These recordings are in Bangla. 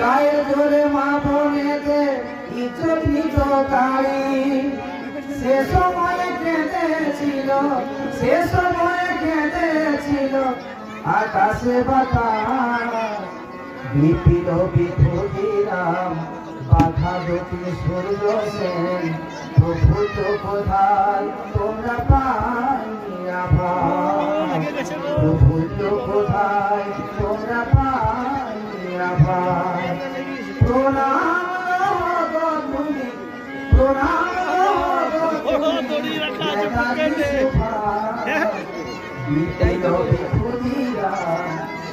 গায়ের জোরে মা বোনেতে ইচ্ছুক গাড়ি সে সময় কেঁদেছিল, সে সময় কেঁদেছিল, আকাশে বাতাস বিপিল বিভূতিরাম বাধা দুটি সূর্য সেন। প্রভু তো কোথায়, তোমরা পাইয়া ভাই প্রভু তো কোথায় বিপিল বিভূতিরাম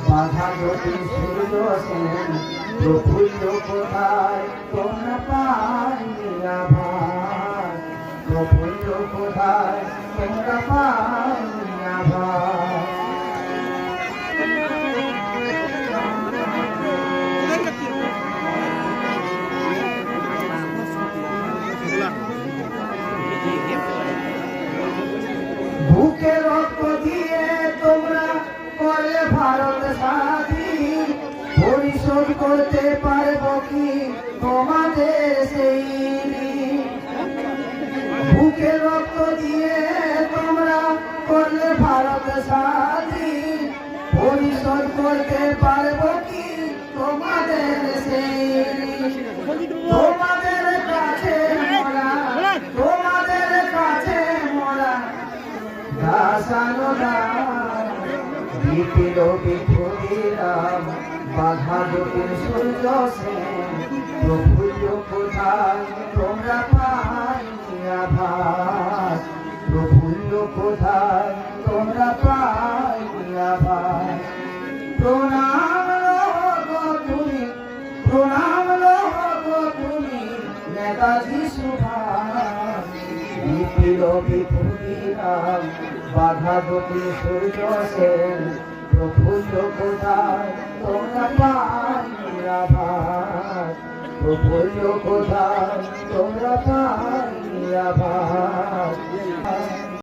বাধা দুটি সূর্য সেন প্রফুল্ল কোথায় তোমরা পাইয়া ভাই প্রফুল্ল কোথায় তোমরা পাইয়া বুকে রক্ত দিয়ে তোমরা করলে ভারত স্বাধীন পরিশোধ করতে পারব কি তোমাদের সেই? বুকে রক্ত দিয়ে তোমরা করলে ভারত স্বাধীন পরিশোধ করতে পারব কি তোমাদের দাসানুদা বিপিল বিভূতিরাম বাধা দুটির সূর্য সেন প্রফুল্ল কোথায় তোমরা পাইয়া ভাই প্রফুল্ল কোথায় তোমরা তুমি নেতাজি সুভাষ বিপিল বিভূতিরাম বাধা দুটি সূর্য সেন প্রফুল্ল কোথায়? তোমরা পান প্রফুল্ল কোথায়?